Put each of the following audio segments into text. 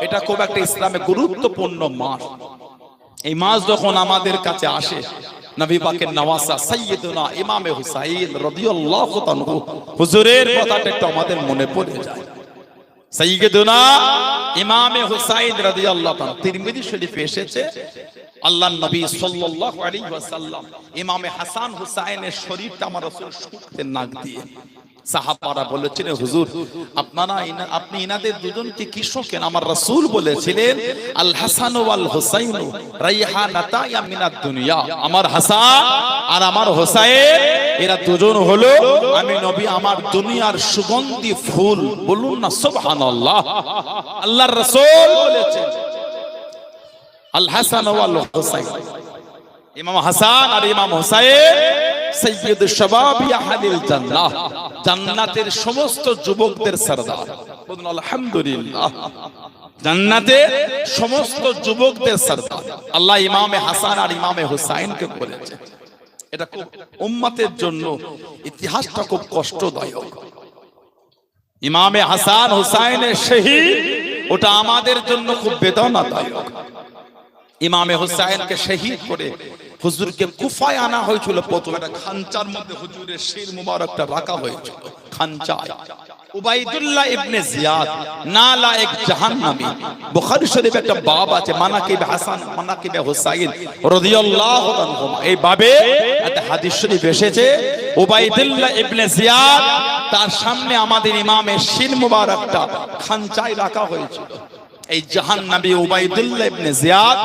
এটা খুব একটা ইসলামে গুরুত্বপূর্ণ মাস। এই মাস যখন আমাদের কাছে আসে হুজুরের মনে ইমামে এসেছে, আল্লাহর নবী ইমামে হাসান হুসাইনের শরীরটা আমার শুকতেন নাক দিয়ে সাহাবারা বলেছিলেন, হুজুর, আপনারা আপনি ইনাদের দুজনকে কি শোকেন আমার রাসূল বলেছিলেন, আল হাসান ওয়াল হুসাইন রাইহানাতা মিনাদ দুনিয়া। আমার হাসান আর আমার হোসাইন, এরা দুজন হলো, আমি নবী, আমার দুনিয়ার সুগন্ধি ফুল, বলুন না, সুবহানাল্লাহ। আল্লাহর রাসূল বলেছেন, আল হাসান ওয়াল হুসাইন। ইমাম হাসান আর ইমাম হুসাইন সৈয়দ জান্নাহ, জান্নাতের সমস্ত যুবকদের সরদার। বলুন, আলহামদুলিল্লাহ। সমস্ত যুবকদের সরদার। আল্লাহ ইমামে হাসান আর ইমামে হুসাইনকে বলেছে, এটা খুব উম্মতের জন্য ইতিহাসটা খুব কষ্টদায়ক। ইমামে হাসান হুসাইনের শহীদ, ওটা আমাদের জন্য খুব বেদনাদায়ক। ইমামে হুসাইনকে শহীদ করে হুজুরকে কুফায় আনা হয়েছিল প্রথম। একটা খাঞ্চার মধ্যে হুজুরের শির মুবারকটা রাখা হয়েছিল। খাঞ্চায় উবাইদুল্লাহ ইবনে জিয়াদ, নালা এক জাহান্নামী। বুখারী শরীফ একটা বাব আছে, মানাকিব হাসান, মানাকিব হুসাইন রাদিয়াল্লাহু আনহু এই বাবে একটা হাদিস শরীফ এসেছে, উবাইদুল্লাহ ইবনে জিয়াদ তার সামনে আমাদের ইমামের শির মুবারকটা খাঞ্চায় রাখা হয়েছিল। এই জাহান নবী উবাইদুল্লাহ ইবনে জিয়াদ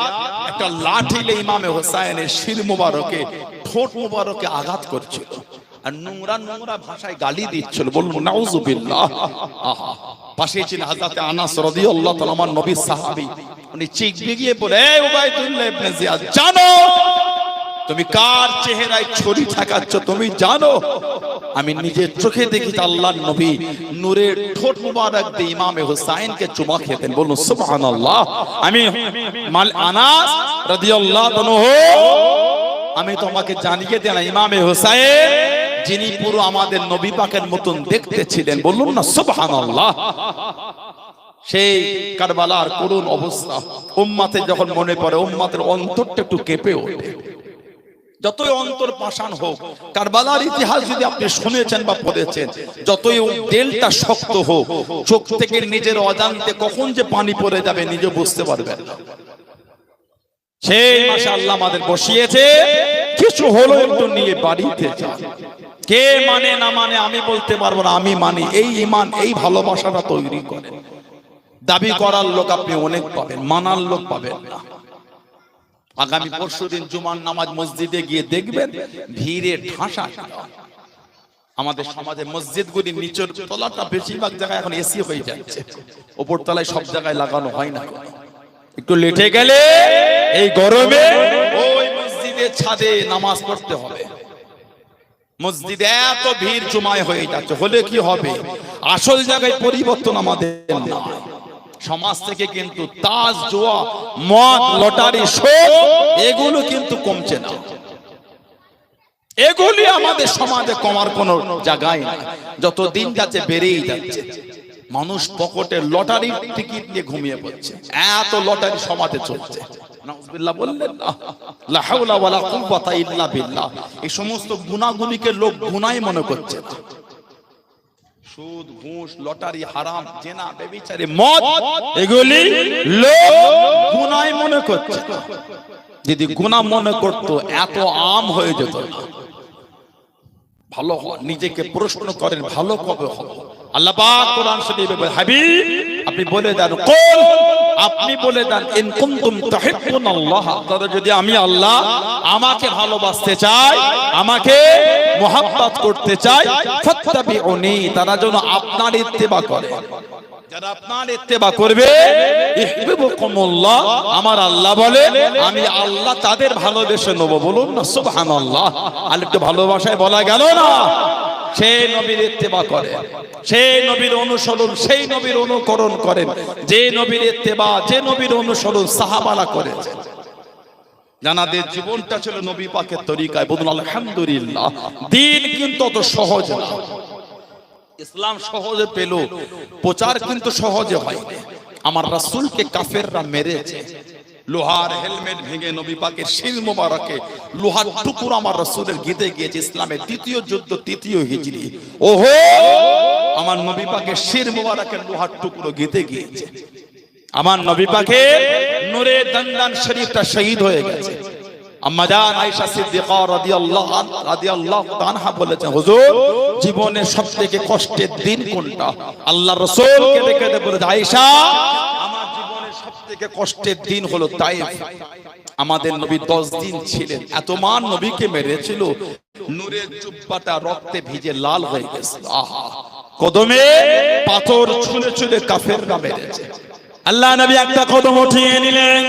একটা লাঠি ইমামে হোসাইনের শির মুবারকে, ঠোঁট মুবারকে আঘাত করছিল। আর নোংরা নোংরা ভাষায় গালি দিচ্ছিল বলুন নাউজুবিল্লাহ পাশে ছিলেন হযরত আনাস রাদিয়াল্লাহু তাআলা আমার নবী সাহাবী। উনি চিক বিগিয়ে বলে, এ উবাইদুল্লাহ ইবনে জিয়াদ, জানো তুমি কার চেহারায় ছড়ি ঠেকাচ্ছ তুমি জানো? আমি নিজের চোখে দেখি আল্লাহর নবী নূরের ঠোঁট মুবারক দিয়ে ইমামে হুসাইনকে চুমা খেতেন বলুন, সুবহানাল্লাহ। আমি মাল আনাস রাদিয়াল্লাহু আনহু, আমি তোমাকে জানিয়ে দেন ইমামে হুসাইন, যিনি পুরো আমাদের নবী পাকের মতন দেখতে ছিলেন। বলুন না, সুবহানাল্লাহ। সেই কারবালার করুণ অবস্থা, উম্মাতে যখন মনে পড়ে, উম্মাতের অন্তরটা একটু কেঁপে ওঠে। যতই অন্তর পাষাণ হোক, কারবালার ইতিহাস যদি আপনি শুনেছেন বা পড়েছেন, যতই দেলটা শক্ত হোক, চোখ থেকে নিজের অজান্তে কখন যে পানি পড়ে যাবে নিজে বুঝতে পারবেন সেই মাসে আল্লাহ আমাদের বসিয়েছে, কিছু হলো একটু নিয়ে বাড়িতে যান। কে মানে না মানে আমি বলতে পারব না, আমি মানি, এই ইমান, এই ভালোবাসাটা তৈরি করে দাবি করার লোক আপনি অনেক পাবেন, মানার লোক পাবেন না। আগামী পরশু দিন জুমার নামাজ মসজিদে গিয়ে দেখবেন ভিড়ে ঠাসা। আমাদের সমাজে মসজিদগুলি নিচের তলাটা বেশিরভাগ জায়গায় এখন এসি হয়ে যাচ্ছে। ওপর তলায় সব জায়গায় লাগানো হয় না। একটু লেটে গেলে এই গরমে ওই মসজিদের ছাদে নামাজ পড়তে হবে। মসজিদে এত ভিড় জমায় হয়ে যাচ্ছে, হলে কি হবে? আসল জায়গায় পরিবর্তন আমাদের নয় সমাজ থেকে কিন্তু তাজ, জোয়া, মদ, লটারি শোক এগুলো কিন্তু কমছে না। এগুলি আমাদের সমাজে কমার কোনো জায়গায় না যত দিন যাচ্ছে বেড়েই যাচ্ছে। মানুষ পকেটে লটারির টিকিট নিয়ে ঘুমিয়ে পড়ছে। এত লটারি সমাজে চলছে। এই সমস্ত গুনাহগুলিকে লোক গুনাই মনে করছে সুদ ঘুষ লটারি হারাম জেনা বেবিচারি মদ এগুলি লোক গুনাই মনে করছে যদি গুনা মনে করত এত আম হয়ে যেত ভালো নিজেকে প্রশ্ন করেন ভালো কবে হব? আল্লাহ পাক কোরআন শরীফে বলে হাবিব আপনি বলে দেন কুল আপনি বলে দেন ইন কুনতুম তুহিব্বুন আল্লাহ তাহলে যদি আমি আল্লাহ আমাকে ভালোবাসতে চাই আমাকে মোহাব্বত করতে চাই ফাত্তাবিউনি তারা যেন আপনার ইত্তেবা করে। যারা আপনার ইত্তেবা করবে ইহবিবুকুমুল্লাহ আমার আল্লাহ বলে আমি আল্লাহ তাদের ভালোবেসে নেব। বলুন না সুবহানাল্লাহ। আর একটু ভালোবাসায় বলা গেল না? সেই নবীর ইত্তেবা করেন সেই নবীর অনুসরণ, সেই নবীর অনুকরণ করেন। যে নবীর ইত্তেবা, যে নবীর অনুসরণ সাহাবালা করেছেন জানাদের জীবনটা ছিল নবী পাকের তরিকায়, বলুন, আলহামদুলিল্লাহ। দিন কিন্তু অত সহজ না। ইসলাম সহজে পেল, প্রচার কিন্তু সহজে হয় আমার রাসূলকে কাফেররা মেরেছে। লোহার হেলমেট ভেঙে নবী পাকের শিল মোবারকে, লোহার টুকুর আমার রসুলের গেঁদে গিয়েছে ইসলামের তৃতীয় যুদ্ধ, তৃতীয় হিজড়ি ওহো! আমার নবী পাকের শির মোবারকের লোহার টুকরো গীতে গিয়েছে। আমার নবী পাকে নূরে দন্দান শরীফটা শহীদ হয়ে গেছে। আয়েশা বলেছেন সবথেকে কষ্টের দিন কোনটা? বলে আয়েশা কষ্টের দিন হলো তাইফ আমাদের নবী 10 দিন ছিলেন, এত মান নবীকে মেরেছিল, নূরের জুব্বাটা রক্তে ভিজে লাল হয়ে গেছে। আহা, কদমে পাথর ছুঁড়ে ছুঁড়ে কাফেররা মেরেছে। আল্লাহ নবী একটা কদম উঠিয়ে নিলেন।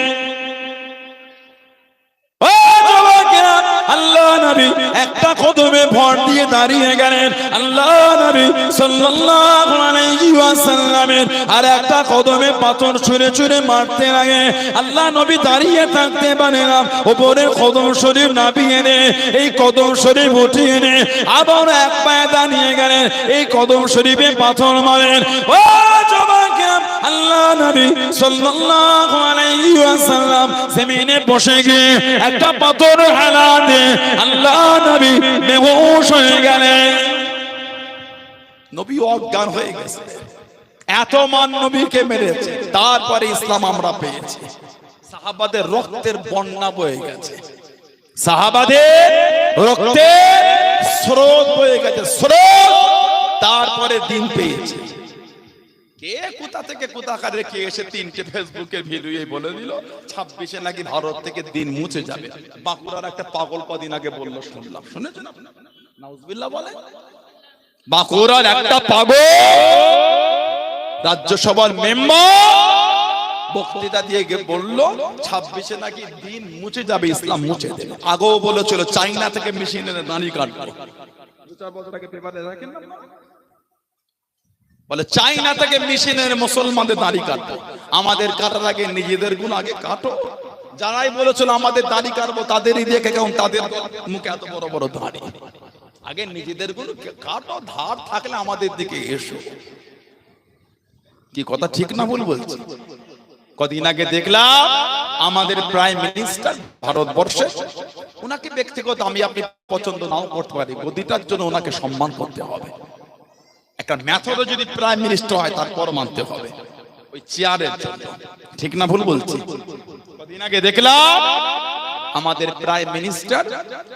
নবী একটা কদমে ভর দিয়ে দাঁড়িয়ে গেলেন। আল্লাহ নবী সাল্লাল্লাহু আলাইহি ওয়াসাল্লামের আর একটা কদমে পাথর ছুঁড়ে ছুঁড়ে মারতে লাগে। আল্লাহ নবী দাঁড়িয়ে থাকতে পারে না। উপরের কদম শরীফ নাবিয়ে নে এই কদম শরীফ উঠিয়ে নে। আবার এক পায়ে দাঁড়িয়ে গেলেন এই কদম শরীফে পাথর মারেন। ও যুবকেরা, আল্লাহ নবী সাল্লাল্লাহু আলাইহি ওয়াসাল্লাম জমিনে বসে গিয়ে একটা পাথর হেলা দিয়ে আল্লাহ নবী বেহুশ হয়ে গেলেন। নবী অজ্ঞান হয়ে গেছে। এত মান নবীকে মেরেছে, তারপরে ইসলাম আমরা পেয়েছি। সাহাবাদের রক্তের বন্যা বয়ে গেছে। সাহাবাদের রক্তে স্রোত বয়ে গেছে, স্রোত, তারপরে দিন পেয়েছে। কে? কোথা থেকে কোথাকার রেখে এসে তিনটে ফেসবুকের ভিডিও বলে দিল? ছাব্বিশে নাকি ভারত থেকে দিন মুছে যাবে। বাঁকুড়ার একটা পাগল কদিন আগে বলল, শুনলাম, শুনেছেন আপনারা? নাউজুবিল্লাহ বলে? বাঁকুড়ার একটা পাগল! রাজ্যসভার মেম্বার বক্তৃতা দিয়ে বলল, ছাব্বিশে নাকি দিন মুছে যাবে, ইসলাম মুছে দেবে। আগেও বলেছিল, চাইনা থেকে মেশিন এনে দাঁড়ি কাটবো। দু চার বছর আগে পেপারে রাখেন না বলে, চাইনা থেকে মেশিনের মুসলমানদের দাড়ি কাটবো আমাদের কাটার আগে নিজেদের গুণ আগে কাটো। যারাই বলেছিল, আমাদের দাড়ি কাটবো, তাদেরই দেখে কেমন? তাদের মুখে এত বড় বড় দাড়ি। আগে নিজেদেরগুলো কাটো, ধার থাকলে আমাদের দিকে এসো। কি কথা ঠিক না ভুল বলছি? কদিন আগে দেখলাম, আমাদের প্রাইম মিনিস্টার ভারতবর্ষে ওনাকে ব্যক্তিগত আমি আপনি পছন্দ নাও করতে পারি, গদিটার জন্য ওনাকে সম্মান করতে হবে। একটা মেথডও যদি প্রাইম মিনিস্টার হয় তারপর মানতে হবে। ওই চেয়ারের জন্য। ঠিক না ভুল বলছি? কদিন আগে দেখলাম, আমাদের প্রাইম মিনিস্টার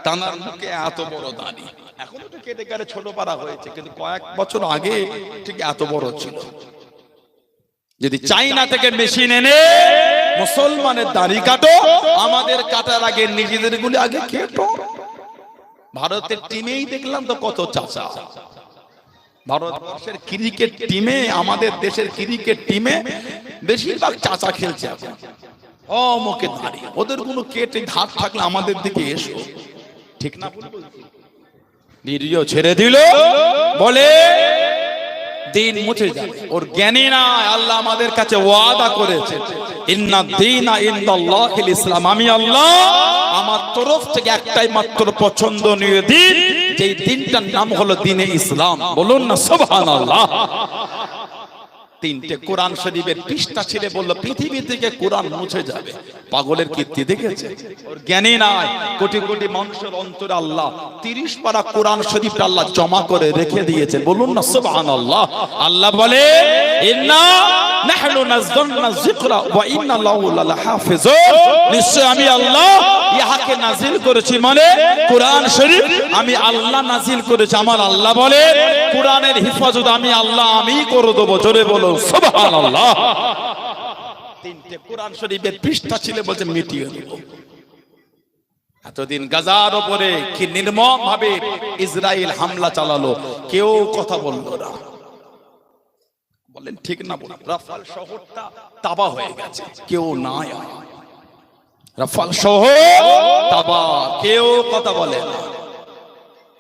তানার মুখে এত বড় দাড়ি। এখন তো কেটে কেটে ছোট পারা হয়েছে, কিন্তু কয়েক বছর আগে ঠিক এত বড় ছিল। যদি চাইনা থেকে মেশিন এনে মুসলমানের দাড়ি কাটো, আমাদের কাটার আগে নিজেদের গুলি আগে কেটো। ভারতের টিমেই দেখলাম তো কত চাচা। ভারতবর্ষের ক্রিকেট টিমে আমাদের দেশের ক্রিকেট টিমে বেশিরভাগ চাচা খেলছে এখন। মুখে দাঁড়িয়ে ওদের কোনো কেটে ধার থাকলে আমাদের দিকে এসো। ঠিক না? ছেড়ে দিল। বলে, দিন মুছে ওর জ্ঞানী না আল্লাহ আমাদের কাছে ওয়াদা করেছে। ইন্না দিনা ইন্দাল্লাহিল ইসলাম। আমি আল্লাহ, আমার তরফ থেকে একটাই মাত্র পছন্দনীয় দিন যেই দিনটার নাম হলো দিনে ইসলাম। বলুন না, সুবহানাল্লাহ। তিনটে কোরআন শরীফের পৃষ্ঠা ছিঁড়ে বলল পৃথিবী থেকে কোরআন মুছে যাবে। পাগলের কীর্তি দেখেছে? ওর জ্ঞানী নাই। কোটি কোটি মানুষের অন্তরে আল্লাহ, তিরিশ পারা কোরআন শরীফ আল্লাহ জমা করে রেখে দিয়েছে। বলুন না সুবহান আল্লাহ আল্লাহ বলে, ইন্না নাহনু নাযালনা যিকরা ওয়া ইন্না লাহু লাহাফিজুন নিশ্চয় আমি আল্লাহ ইহাকে নাজিল করেছি মানে কোরআন শরীফ আমি আল্লাহ নাজিল করেছি। আমার আল্লাহ বলে, কোরআনের হিফাজত আমি আল্লাহ আমি করে দেবো। জোরে বলো সুবহানাল্লাহ। তিনটে কোরআন শরীফের পৃষ্ঠা ছিল বলছে মিটিয়ে দেব। এতদিন গাজার উপরে কি নির্মম ভাবে ইসরায়েল হামলা চালালো, কেউ কথা বলল না। বলেন, ঠিক না রাফাল শহরটা তাবা হয়ে গেছে, কেউ নাই। রাফাল শহর তাবা, কেউ কথা বলে না।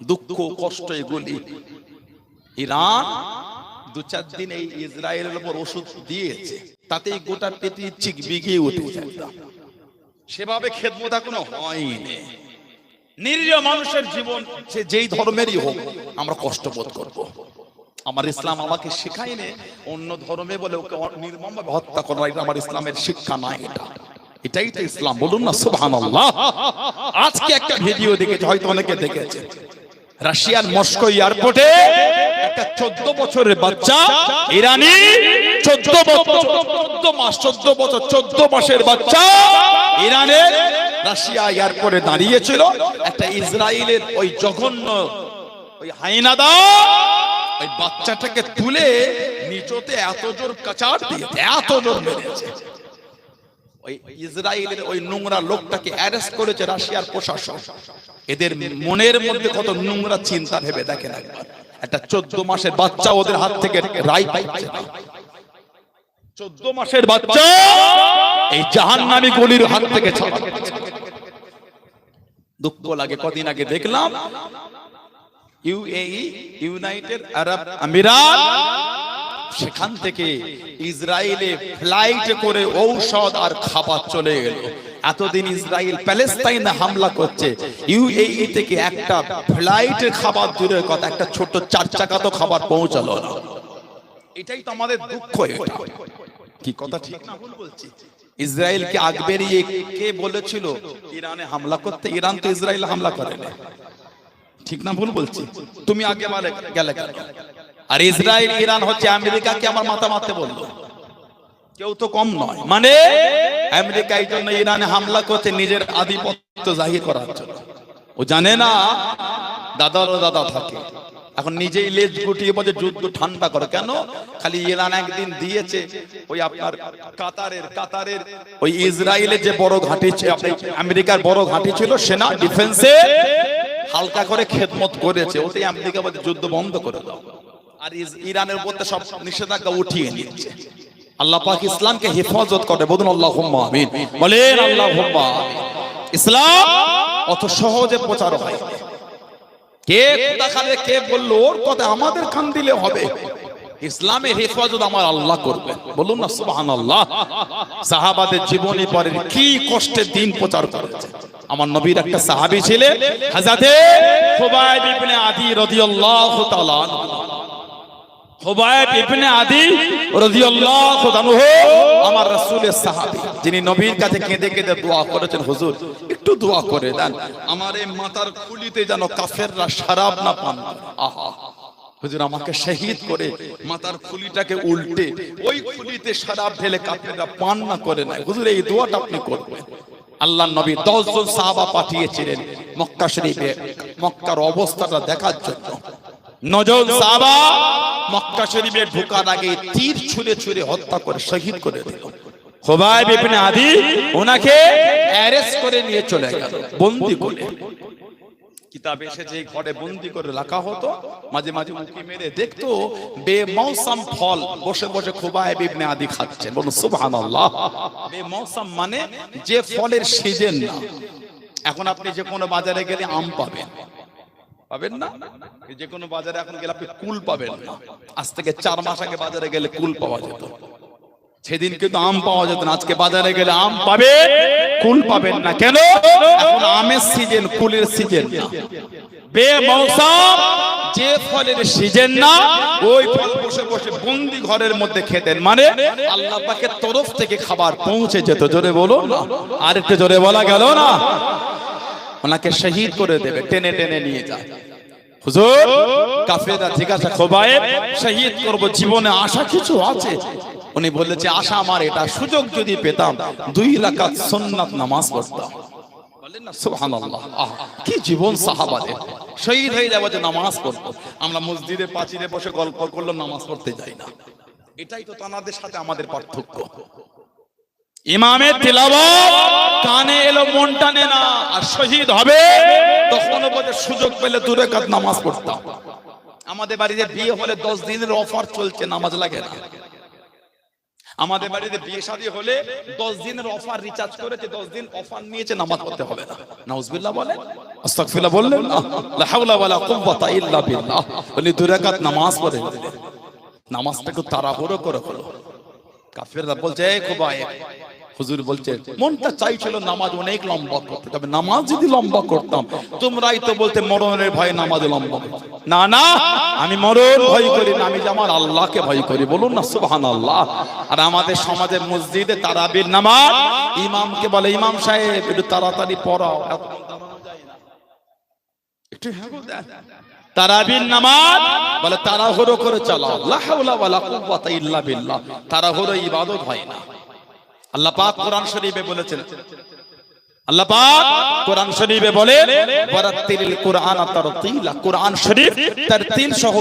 দুঃখ কষ্ট এগুলি ইরান দু চার দিন এই ইসরায়েলের উপর ওষুধ দিয়েছে। তাতেই গোটা পেটি চিক বিগিয়ে একদম। সেভাবে খেদমত এখনও হয়নি। নিরীহ মানুষের জীবন সে যেই ধর্মেরই হোক, আমরা কষ্ট বোধ করব। আমার ইসলাম আমাকে শেখায়নি। অন্য ধর্মে বলে ওকে নির্মমভাবে হত্যা করা, এটা আমার ইসলামের শিক্ষা নয় এটা। এটাই তো ইসলাম, বলুন না, সুবহানাল্লাহ। আজকে একটা ভিডিও দেখেছে, হয়তো অনেকে দেখেছে। রাশিয়ার মস্কো এয়ারপোর্টে একটা চোদ্দ বছরের বাচ্চা, ইরানি, চোদ্দ বছর, চোদ্দ মাস, চোদ্দ বছর, চোদ্দ মাসের বাচ্চা ইরানের রাশিয়া এয়ারপোর্টে দাঁড়িয়েছিল। একটা ইসরায়েলের ওই জঘন্য ওই হাইনাদা, ওই বাচ্চাটাকে তুলে নিচতে এত জোর কাচার দিয়েছে, এত জোর মেরেছে। ওই ইসরায়েলের ওই নোংরা লোকটাকে অ্যারেস্ট করেছে রাশিয়ার প্রশাসন। এদের মনের মধ্যে কত নোংরা চিন্তা ভেবে দেখেন একবার। একটা চোদ্দ মাসের বাচ্চা ওদের হাত থেকে রাই চোদ্দ মাসের বাচ্চা এই জাহান্নামী গলির হাত থেকে দুঃখ লাগে, কদিন আগে দেখলাম, ইউএই, ইউনাইটেড আরব আমিরাত সেখান থেকে ইসরায়েলে ফ্লাইট করে ঔষধ আর খাবার চলে গেল। এতদিন ইসরায়েল প্যালেস্তাইনে হামলা করছে। ইউএই থেকে একটা ফ্লাইটের খাবার দূরের কথা, একটা ছোট চার চাকা তো খাবার পৌঁছালো না। এটাই তো আমাদের দুঃখ এটা। কি কথা ঠিক? না ভুল বলছি ইসরায়েলকে আগ বেরিয়ে কে বলেছিল, ইরানে হামলা করতে? ইরান তো ইসরায়েল হামলা করে না ঠিক না ভুল বলছি? তুমি আগে গেলে কেন? আর ইসরায়েল ইরান হচ্ছে আমেরিকাকে আমার মাথা মারতে বলল। কেউ তো কম নয়। মানে আমেরিকা এই জন্য ইরানে হামলা করছে নিজের আধিপত্য জাহির করার জন্য। ও জানে না দাদারও দাদা থাকে। এখন নিজেই লেজ গুটিয়ে বলে যুদ্ধ ঠান্ডা করে। কেন? খালি ইরান একদিন দিয়েছে ওই আপনার কাতারের কাতারের ওই ইসরায়েলের যে বড় ঘাঁটি আমেরিকার বড় ঘাঁটি ছিল সেনা ডিফেন্সে হালকা করে খেদমত করেছে। ওতে আমেরিকা বলে যুদ্ধ বন্ধ করে দাও। আর ইরানের উপর সব নিষেধাজ্ঞা উঠিয়ে নিয়েছে। আল্লাহ পাক ইসলামকে হেফাজত করে। বলুন আল্লাহ আমিন বলেন আল্লাহ ইসলাম অত সহজে প্রচার হয়। কে কে বলল ওর কথা আমাদের কান দিলে হবে। ইসলামের হেফাজত আমার আল্লাহ করবে। বলুন না সুবহান আল্লাহ সাহাবাদের জীবনী পরে কি কষ্টের দিন প্রচার করেছে। আমার নবীর একটা সাহাবী ছিলেন হাজাতে খুবাইব ইবনে আদি রাদিয়াল্লাহু তাআলা এই শহীদ করে মাথার খুলিটাকে উল্টে ওই খুলিতে শরাব ঢেলে কাফেররা পান না করে না হুজুর, এই দোয়াটা আপনি করবেন। আল্লাহ নবী দশজন সাহাবা পাঠিয়েছিলেন মক্কা শরীফে। মক্কার অবস্থাটা দেখার জন্য। নজন সাহাবা মক্কা শরীফে ঢোকার আগে তীর ছুঁড়ে ছুঁড়ে হত্যা করে শহীদ করে দিল। আদি ওনাকে অ্যারেস্ট করে নিয়ে চলে গেল, বন্দি করে। ঘরে বন্দি করে রাখা হতো, মাঝে মাঝে উঁকি মেরে দেখতো, বেমৌসম ফল বসে বসে খোবাইব ইবনে আদি খাচ্ছেন বলুন, সুবহানাল্লাহ। বেমৌসম মানে যে ফলের সিজন না। এখন আপনি যে কোনো বাজারে গেলে আম পাবেন। পাবেন না? যে কোনো বাজারে এখন গেলে আপনি কুল পাবেন। না আজ থেকে চার মাস আগে বাজারে গেলে কুল পাওয়া যেত। সেদিন কিন্তু আম পাওয়া যেত না আজকে বাজারে গেলে আম পাবে কুল পাবেন না। কেন? এখন আমের সিজন কুলের সিজন না। বেমৌসম যে ফলের সিজন না ওই ফল বসে বসে বন্দি ঘরের মধ্যে খেতেন। মানে আল্লাহ পাকের তরফ থেকে খাবার পৌঁছে যেত। জোরে বলো আর একটু জোরে বলা গেল না? ওনাকে শহীদ করে দেবে টেনে টেনে নিয়ে যায় হুজুর? কাফেররা জিজ্ঞাসা শহীদ করব জীবনে আশা কিছু আছে? উনি বলেছে আশা আমার এটা সুযোগ যদি পেতাম দুই রাকাত সুন্নাত নামাজ পড়তাম। বলেন না সুবহানাল্লাহ। কি জীবন সাহাবাদের। শহীদ হয়ে যাবে যে নামাজ পড়তো আমরা মসজিদে পাঁচিরে বসে গল্প করল নামাজ পড়তে যাই না। এটাই তো তানাদের সাথে আমাদের পার্থক্য। ইমামের তিলাওয়াত, কানে এলো, মন টানে না, আর শহীদ হবে, তখন সুযোগ পেলে দূরে কাত নামাজ পড়তাম। আমাদের বাড়িতে বিয়ে হলে দশ দিনের অফার চলছে, নামাজ লাগে না। আমাদের বাড়িতে বিয়ে শাদী হলে দশ দিনের অফার রিচার্জ করেছে, দশ দিন অফার নিয়েছে, নামাজ পড়তে হবে না। নাউজবিল্লাহ বলে আস্তাগফিরুল্লাহ বললেন না? লা হাওলা ওয়ালা কুওয়াতা ইল্লা বিল্লাহ। উনি দুই রাকাত নামাজ পড়েন নামাজটাকে তাড়াহুড়ো করে হলো কাফেররা বলছে, এই খুবাই হুজুর বলছে মনটা চাইছিল নামাজ অনেক লম্বা করতে তবে নামাজ যদি লম্বা করতাম তোমরাই তো বলতে মরণের ভয়ে নামাজ লম্বা। না না আমি মরণ ভয় করি না আমি যে আমার আল্লাহকে ভয় করি বলুন না সুবহান আল্লাহ আর আমাদের সমাজে মসজিদে তারাবির নামাজ ইমামকে বলে ইমাম সাহেব একটু তাড়াতাড়ি পড়াও। একটু হ্যাঁ। তারাবির নামাজ বলে তাড়াহুড়ো করে চালাও লা হাওলা ওয়ালা কুওয়াতা ইল্লা বিল্লাহ তাড়াহুড়ো ইবাদত হয় না আল্লাহ কোরআন শরীফে বলেছেন। কোরআন কুরআন কোরআন সহ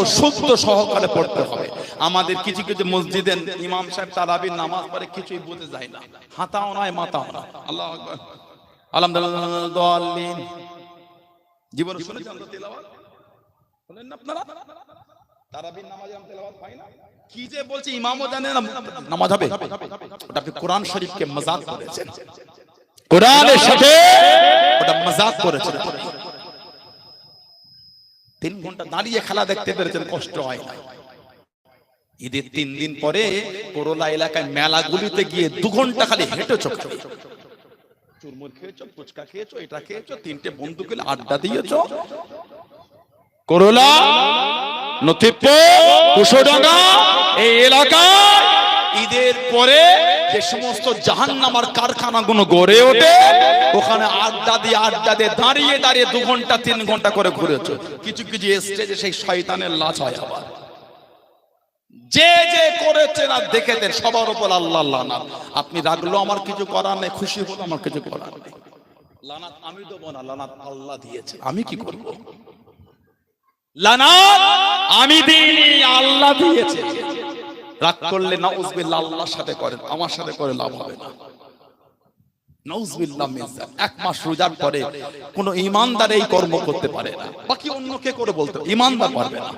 সহকারে পড়তে হবে। আমাদের কিছু কিছু মসজিদে ইমাম সাহেব তারাবির নামাজ পড়ে কিছুই বুঝে যায় না। হাতাও নয় মাথাও আল্লাহু আলহামদুলিল্লাহ জীবনে শুনেছেন আপনারা। তারাবির নামাজে আমরা তেলাওয়াত পাই না। কি যে বলছে ইমামও জানে না নামাজ হবে। ওটা আপনি কোরআন শরীফকে মজাক করেছেন। কোরআনের সাথে ওটা মজাক করেছেন। তিন ঘণ্টা দাঁড়িয়ে খেলা দেখতে পেরেছেন কষ্ট হয় না। ঈদের তিন দিন পরে করোলা এলাকায় মেলাগুলিতে গিয়ে দু ঘণ্টা খালি হেঁটেছো চুরমুর খেয়েছো ফুচকা খেয়েছো এটা খেয়েছো তিনটে বন্ধু গেলে আড্ডা দিয়েছ। করোলা নথিপুর কুশোডাঙ্গা, এই এলাকায় ঈদের পরে যে সমস্ত জাহান্নামার কারখানাগুলো গড়ে ওঠে, ওখানে আড্ডা দিয়ে আড্ডা দিয়ে দাঁড়িয়ে দাঁড়িয়ে দু ঘণ্টা, তিন ঘণ্টা করে ঘুরেছো কিছু কিছু স্টেজে সেই শয়তানের লাশ হয় আবার। যে যে করেছেন আর দেখেছেন সবার উপর আল্লাহ লানাত। আপনি রাখল আমার কিছু করার নেই, খুশি হলো, আমার কিছু করার নেই। লানাত আমি দেবো না, লানাত আল্লাহ দিয়েছে। আমি কি করব? লানাত করে মিন ইমানদার এই কর্ম করতে পারে না। বাকি করে বলতে ইমানদার পারবে না।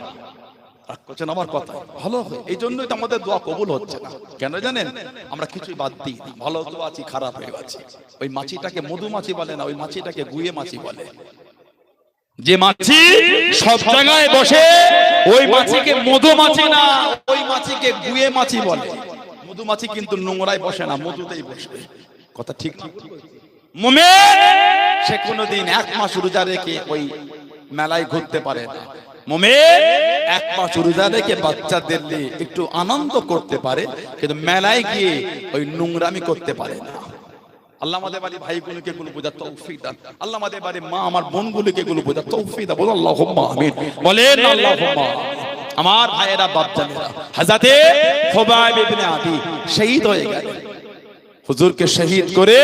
রাগ করছেন আমার কথা? ভালো এই জন্যই তো আমাদের দোয়া কবুল হচ্ছে না। কেন জানেন? আমরা কিছুই বাদ দিই ভালো আছি, খারাপ হয়ে গেছি ওই মাছিটাকে মধুমাছি বলে না, ওই মাছিটাকে গুয়ে মাছি বলে। যে মাছি সব জায়গায় বসে, ওই মাছিকে মধুমাছি না, ওই মাছিকে গুয়ে মাছি বলে। মধুমাছি কিন্তু নোংরায় বসে না, মধুতেই বসবে কথা ঠিক মোমে, সে কোনোদিন এক মাস রোজা রেখে ওই মেলায় ঘুরতে পারে না। মোমে, এক মাস রোজা রেখে বাচ্চাদের নিয়ে একটু আনন্দ করতে পারে, কিন্তু মেলায় গিয়ে ওই নোংরামি করতে পারে না। আল্লাহ আমাদের বাড়ি তৌফিক দান। আল্লাহ আমাদের বাড়ি মা আমার তৌফিক বলো আল্লাহুম্মা আমিন। বলেন, আল্লাহুম্মা আমার ভাইয়েরা হাজাতে খোবাইব ইবনে আদি শহীদ হয়ে গেল। হুজুরকে শহীদ করে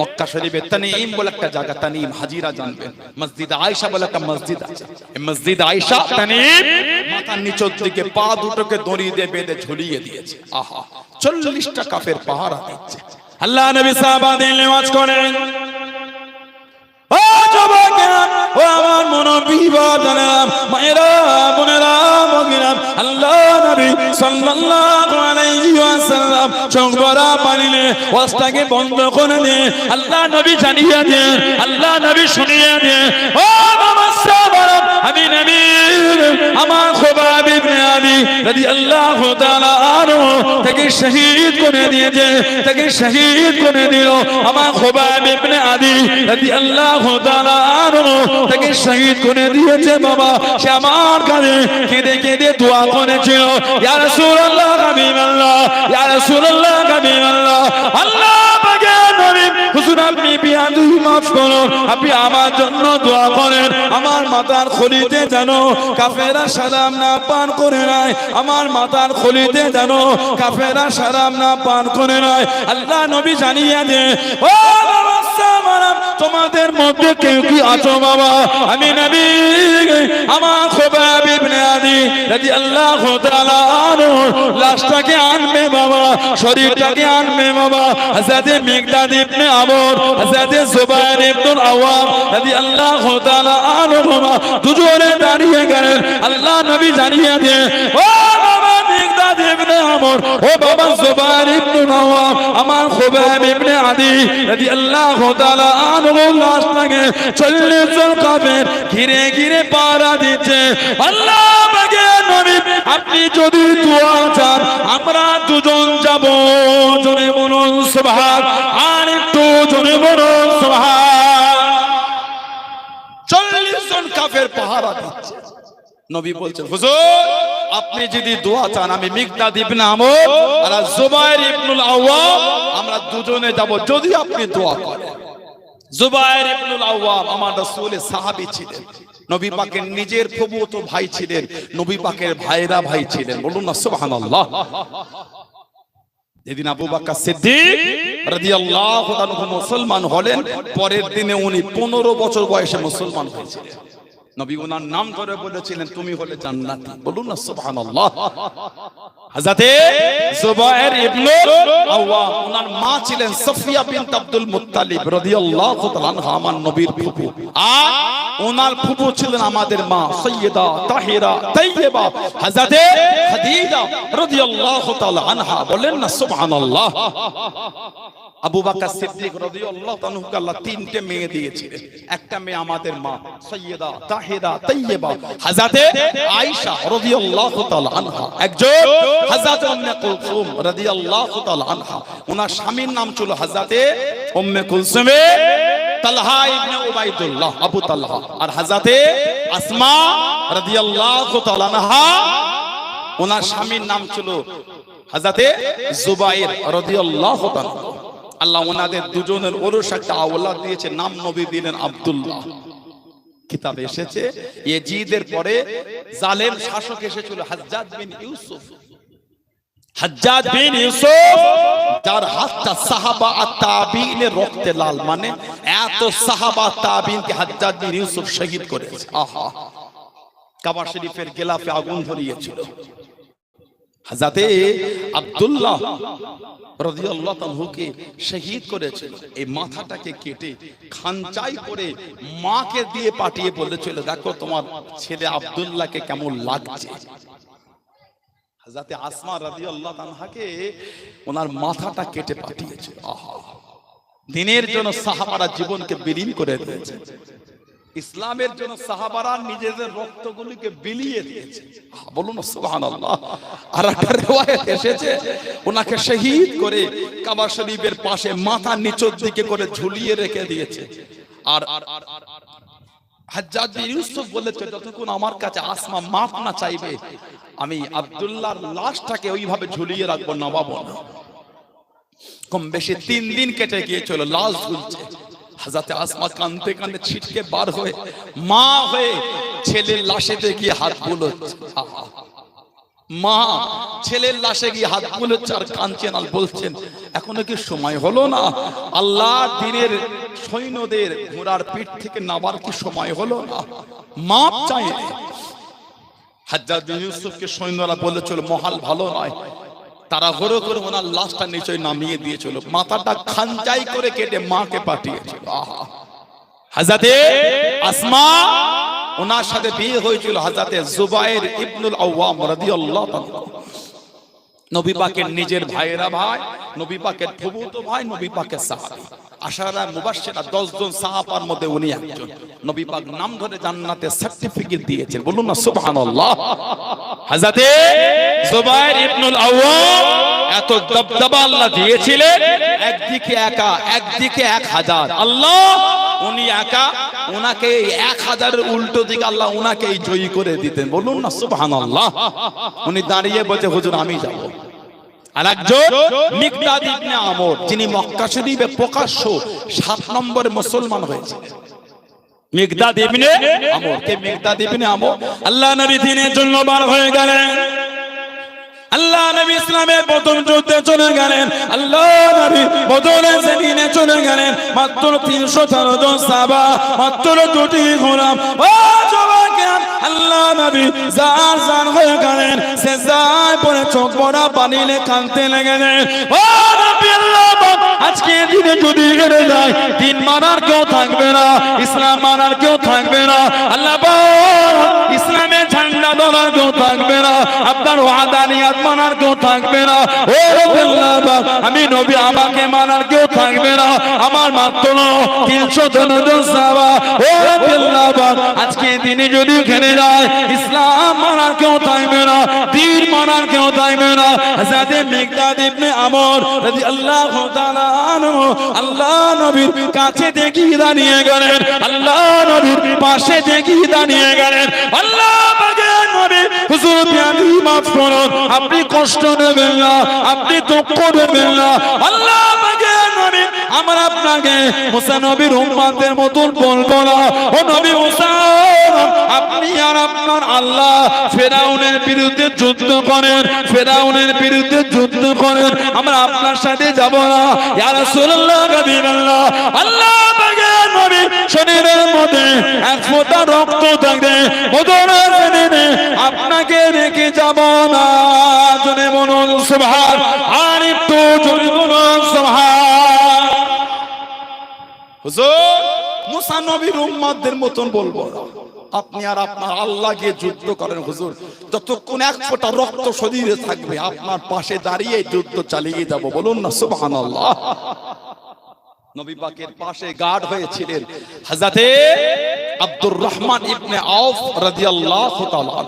মক্কা শরীফে তানিম বলে একটা জায়গা, তানিম হাজিরা জানবেন। মসজিদ আয়েশা বলে একটা মসজিদ আছে। এই মসজিদ আয়েশা, তানিম মাথার নিচের দিকে পা দুটোকে দড়ি দিয়ে বেঁধে ঝুলিয়ে দিয়েছে। আহা, চল্লিশটা কাফের পাহারা দিচ্ছে। আল্লাহ নবী সাহাবাদের নেওয়াজ করেন। ও যুবকেরা ও আমার মনোবিবাদনা মায়েরা, বোনেরা, ভগিরা, আল্লাহ নবী সাল্লাল্লাহু আলাইহি ওয়াসাল্লাম চোখ ভরা পানি ওয়াজটাকে বন্ধ করে দে। আল্লাহ নবী জানিয়ে দে, আল্লাহ নবী শুনিয়ে দে। ও সাহাবারা আমি নবী আমার খোবাব ইবনে আলী রাদিয়াল্লাহু তাআলা আনহু তাকে শহীদ করে দিয়েছে, তাকে শহীদ করে দিল। আমার খোবাব ইবনে আলী রাদিয়াল্লাহু তাআলা আনহু তাকে শহীদ করে দিয়েছে, বাবা। সে আমার কাছে কেঁদে কেঁদে দোয়া করেছিল, ইয়া রাসূলুল্লাহ, হাবিবাল্লাহ, ইয়া রাসূলুল্লাহ, হাবিবাল্লাহ। আল্লাহ পাকের নবী হুজুর আপনি বিয়াদু মাফ করুন আপনি আমার জন্য দোয়া করেন। আমার মাতার খলিতে কাফেরা সালাম না পান করে নাই। আমার মাতার খলিতে কাফেরা সালাম না পান করে নাই। আল্লাহ নবী জানিয়ে দে, ও তোমাদের মধ্যে কেউ কি আছো বাবা? আমি নবী, আমার খোবাব আদি রাদিয়াল্লাহু তাআলা আনহু, লাশটাকে আনবে বাবা, শরীরটাকে আনবে বাবা। হযরত মিকদাদ ইবনে হযরত জুবাইর ইবনে আওয়াম। রাদিয়াল্লাহু তাআলা আনহুমা দুজনে দাঁড়িয়ে গেলেন। আল্লাহ নবী জানিয়ে দিয়ে ও বাবা মিকদাদ ইবনে আমর, ও বাবা জুবাইর ইবনে আওয়াম, আমার খুবাইব ইবনে আদি। রাদিয়াল্লাহু তাআলা আনহু লাশটাকে চল্লিশ জন কাফের ঘিরে ঘিরে পাড়া দিচ্ছে। আল্লাহ নবী, আপনি যদি আমরা দুজন যাব। জনে সুবহান। আর একটু জনে সুবহান। চল্লিশ জন কাফের পাহারা দিচ্ছে। নবী বলছেন, হুজুর, আপনি যদি দোয়া চান, আমি মিগদাদ ইবনে আমর আর জুবাইর ইবনুল আওয়াম আমরা দুজনে যাব, যদি আপনি দোয়া করেন। জুবাইর ইবনুল আওয়াম আমার রাসূলের সাহাবী ছিলেন। নবী পাকের নিজের প্রভূত ভাই ছিলেন। নবী পাকের ভাইরা ভাই ছিলেন। বলুন না সুবহানাল্লাহ। যেদিন আবু বাক্কা সিদ্দিক রাদিয়াল্লাহু তাআলা মুসলমান হলেন পরের দিনে উনি 15 বছর বয়সে মুসলমান হয়েছিলেন। নবী ওনার নাম ধরে বলেছিলেন তুমি হলে জান্নাতি। বলুন না সুবহানাল্লাহ। হযরতে জুবায়ের ইবনে আওয়াম ওনার মা ছিলেন সাফিয়া বিনত আব্দুল মুত্তালিব রাদিয়াল্লাহু তাআলা আনহা আমার নবীর ফুফু আর ওনার ফুফু ছিলেন আমাদের মা সৈয়দা তাহিরা, তাইয়্যিবা। হযরতে খাদিজা রাদিয়াল্লাহু তাআলা আনহা বলেন না, সুবহানাল্লাহ। আবু বকর সিদ্দিক রাদিয়াল্লাহু তাআলাকে আল্লাহ তিনটে মেয়ে দিয়েছিলেন। একটা মেয়ে আমাদের মা সৈয়দা তাহিরা, তাইয়্যিবা। হযরতে আয়েশা রাদিয়াল্লাহু তাআলা আনহা। একজন হযরত উম্মে কুলসুম রাদিয়াল্লাহু তাআলা আনহা। ওনার স্বামীর নাম ছিল হযরতে উম্মে কুলসুমে Talha ibn Ubaidullah, Abu Talha. আর হযরতে আসমা রাদিয়াল্লাহু তাআলা আনহা, ওনার স্বামীর নাম ছিল হযরতে জুবাইর রাদিয়াল্লাহু তাআলা। আল্লাহ ওনাদের দুজনের ওরস একটা আওলাদ দিয়েছে, নাম নবী দিলেন আব্দুল্লাহ। কিতাবে এসেছে পরে জালেম শাসক এসেছিল হাজ্জাজ বিন ইউসুফ। হাজ্জাজ বিন ইউসুফ, যার হাতটা সাহাবা আর তাবিনের রক্তে লাল মানে এত সাহাবা তাবিনকে হাজ্জাজ বিন ইউসুফ শহীদ করেছে। আহা! কাবা শরীফের গেলাফে আগুন ধরিয়েছিল। হাজাতে আব্দুল্লাহ রাদিয়াল্লাহু তাআলাকে শহীদ করেছিল এই মাথাটাকে কেটে খানচাই করে মাকে দিয়ে পাঠিয়ে বলেছিল, দেখো তোমার ছেলে আব্দুল্লাহকে কেমন লাগছে? হাজাতে আসমা রাদিয়াল্লাহু তাআলাকে ওনার মাথাটা কেটে পাঠিয়েছে। আহা। দিনের জন্য সাহাবারা জীবনকে বিলীন করে দিয়েছে। ইসলামের জন্য সাহাবারা নিজেদের রক্তগুলিকে বিলিয়ে দিয়েছে। বলুন সুবহানাল্লাহ। আর একটা রিওয়ায়াত এসেছে। ওনাকে শহীদ করে কাবা শরীফের পাশে মাথা নিচের দিকে করে ঝুলিয়ে রেখে দিয়েছে। আর আর বিন ইউসুফ বলেছে, যতক্ষণ আমার কাছে আসমা মাফ না চাইবে, আমি আব্দুল্লাহর লাশটাকে ওইভাবে ঝুলিয়ে রাখব নবাব কম বেশি তিন দিন কেটে গিয়েছিল, লাশ ঝুলছে। হাজাতে আসমা কানতে কানতে ছিটকে বার হয়ে, মা হয়ে ছেলের লাশেতে গিয়ে হাত বুলোচ্ছে। মা, ছেলের লাশে গিয়ে হাত বুলোচ্ছে আর কাঁদছেন আর বলছেন, এখনও কি সময় হলো না? আল্লাহ দিনের সৈন্যদের ঘোড়ার পিঠ থেকে নাবার কি সময় হলো না? মাপ চাই। ইউসুফকে সৈন্যরা মহাল ভালো নয়। তারা ঘোরো করে ওনার লাশটা নিচে নামিয়ে দিয়েছিল। মাথাটা খানচাই করে কেটে মাকে পাঠিয়েছিল। আহা। আসমা ওনার সাথে বিয়ে হয়েছিল হাজাতে জুবাইর ইবনুল আওয়াম রাদিয়াল্লাহু তাআলা। নবী পাকের নিজের ভাইয়েরা ভাই নবী পাকের প্রভূত ভাই নবী পাকের সাহাবী। আশারা মুবাশশিরা 10 জন সাহাবার মধ্যে উনি একজন। নবী পাক নাম ধরে জান্নাতে সার্টিফিকেট দিয়েছেন। বলুন না সুবহানাল্লাহ। হযরতে জুবাইর ইবনুল আওয়াম এত দবদবা আল্লাহ দিয়েছিলেন। একদিকে একা একদিকে এক হাজার। আল্লাহ উনি একা উনাকে এক হাজারের উল্টো দিকে আল্লাহ উনাকে জয়ী করে দিতেন। বলুন না সুবহানাল্লাহ। উনি দাঁড়িয়ে বলছে হুজুর আমি যাব। আর একজন মিকদাদ ইবনে আমর যিনি মক্কা শরীফে প্রকাশ্য সাত নম্বরে মুসলমান হয়েছে। মিকদাদ ইবনে আমর কে মিকদাদ ইবনে আমর। আল্লাহ নবী দিনের জন্য বার হয়ে গেলেন। আল্লাহ নবী ইসলামের প্রথম যুদ্ধে চলে গেলেন। আল্লাহ নবী বদলে সেদিনে চলে গেলেন। মাত্র তিনশো তেরো জন সাবা মাত্র দুটি গোলাম। আল্লাহ নবী জান জান হয়ে গেলেন, সে যায় পরে চোখ পড়া পানিলে কানতে লেগেলেন আজকে দিনে যদি হেরে যায়, দিন মানার কেউ থাকবে না, ইসলাম মানার কেউ থাকবে না। আল্লাহ ইসলামের ঝান্ডা আদরার কেউ থাকবে আপনার ওয়াদানিয়াত মানার কেউ থাকবে না। ও আমি নবী, আমাকে মানার কেউ থাকবে না। আমার মাত্র তিনশো জন সাহাবা ও আজকে দিনে যদি খেলে যায়, ইসলাম মানার কেউ থাকবে না, দিন মানার কেউ থাকবে না। যাতে মিকদাদ ইবনে আমর রাদিয়াল্লাহু তাআলা আনহু, আল্লাহ নবীর কাছে দেখি দাঁড়িয়ে গেলেন, আল্লাহ নবীর পাশে দেখিয়ে দাঁড়িয়ে গেলেন, আল্লাহ মাফ করুন আপনি কষ্ট না, আপনি দুঃখ না। আল্লাহ আমরা আপনাকে নবীর উম্মাদের মতন বলব না। ও নবী আপনি আর আপনার আল্লাহ ফেরাউনের বিরুদ্ধে যুদ্ধ করেন, ফেরাউনের বিরুদ্ধে যুদ্ধ করেন, আমরা আপনার সাথে যাব না। ইয়া রাসূলুল্লাহ আল্লাহ পাকের নবী মধ্যে এক রক্ত থাকবে। আপনাকে রেখে যাব না। সুবহান। আর একটু উম্মাদের মতন বলব। আপনি আর আপনার আল্লাহ গিয়ে যুদ্ধ করেন, হুজুর। যতক্ষণ এক ফোঁটা রক্ত শরীরে থাকবে, আপনার পাশে দাঁড়িয়ে যুদ্ধ চালিয়ে যাব। বলুন না, সুবহানাল্লাহ। নবী পাকের পাশে গার্ড হয়েছিলেন হযরতে আব্দুর রহমান ইবনে আউফ রাদিয়াল্লাহু তাআলা।